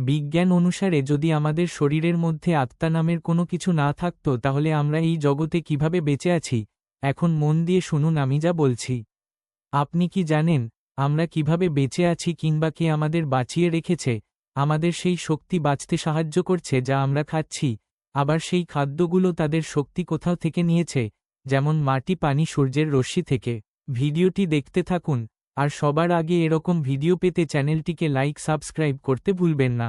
বিজ্ঞান অনুসারে যদি আমাদের শরীরের মধ্যে আত্মা নামের কোনো কিছু না থাকত, তাহলে আমরা এই জগতে কীভাবে বেঁচে আছি? এখন মন দিয়ে শুনুন, আমি যা বলছি। আপনি কি জানেন, আমরা কীভাবে বেঁচে আছি কিংবা কে আমাদের বাঁচিয়ে রেখেছে? আমাদের সেই শক্তি বাঁচতে সাহায্য করছে যা আমরা খাচ্ছি। আবার সেই খাদ্যগুলো তাদের শক্তি কোথাও থেকে নিয়েছে, যেমন মাটি, পানি, সূর্যের রশ্মি থেকে। ভিডিওটি দেখতে থাকুন। আর সবার আগে এরকম ভিডিও পেতে চ্যানেলটিকে লাইক, সাবস্ক্রাইব করতে ভুলবেন না।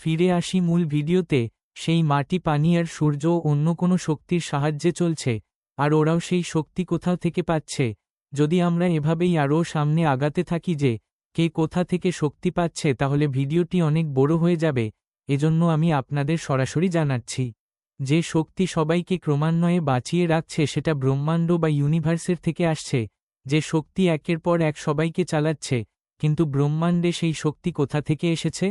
ফিরে আসি মূল ভিডিওতে, সেই মাটি, পানি আর সূর্য অন্য কোনো শক্তির সাহায্যে চলছে, আর ওরাও সেই শক্তি কোথাও থেকে পাচ্ছে। যদি আমরা এভাবেই আরও সামনে আগাতে থাকি যে, কে কোথা থেকে শক্তি পাচ্ছে, তাহলে ভিডিওটি অনেক বড় হয়ে যাবে, এজন্য আমি আপনাদের সরাসরি জানাচ্ছি। যে শক্তি সবাইকে ক্রমান্বয়ে বাঁচিয়ে রাখছে, সেটা ব্রহ্মাণ্ড বা ইউনিভার্সের থেকে আসছে যে শক্তি একের পর এক সবাইকে চালাচ্ছে, কিন্তু ব্রহ্মাণ্ডে সেই শক্তি কোথা থেকে এসেছে?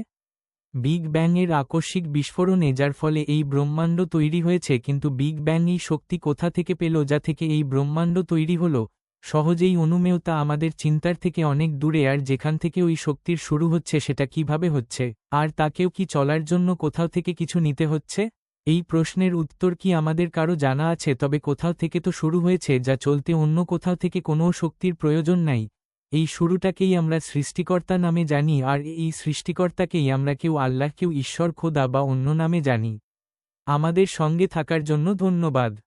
বিগ ব্যাংয়ের আকস্মিক বিস্ফোরণে, যার ফলে এই ব্রহ্মাণ্ড তৈরি হয়েছে, কিন্তু বিগ ব্যাং এই শক্তি কোথা থেকে পেল, যা থেকে এই ব্রহ্মাণ্ড তৈরি হল? সহজেই অনুমেয় তা আমাদের চিন্তার থেকে অনেক দূরে, আর যেখান থেকে ওই শক্তির শুরু হচ্ছে সেটা কীভাবে হচ্ছে? আর তাকেও কি চলার জন্য কোথাও থেকে কিছু নিতে হচ্ছে? এই প্রশ্নের উত্তর কি আমাদের কারও জানা আছে? তবে কোথাও থেকে তো শুরু হয়েছে, যা চলতে অন্য কোথাও থেকে কোনো শক্তির প্রয়োজন নাই। এই শুরুটাকেই আমরা সৃষ্টিকর্তা নামে জানি, আর এই সৃষ্টিকর্তাকেই আমরা কেউ আল্লাহ, কেউ ঈশ্বর, খোদা বা অন্য নামে জানি। আমাদের সঙ্গে থাকার জন্য ধন্যবাদ।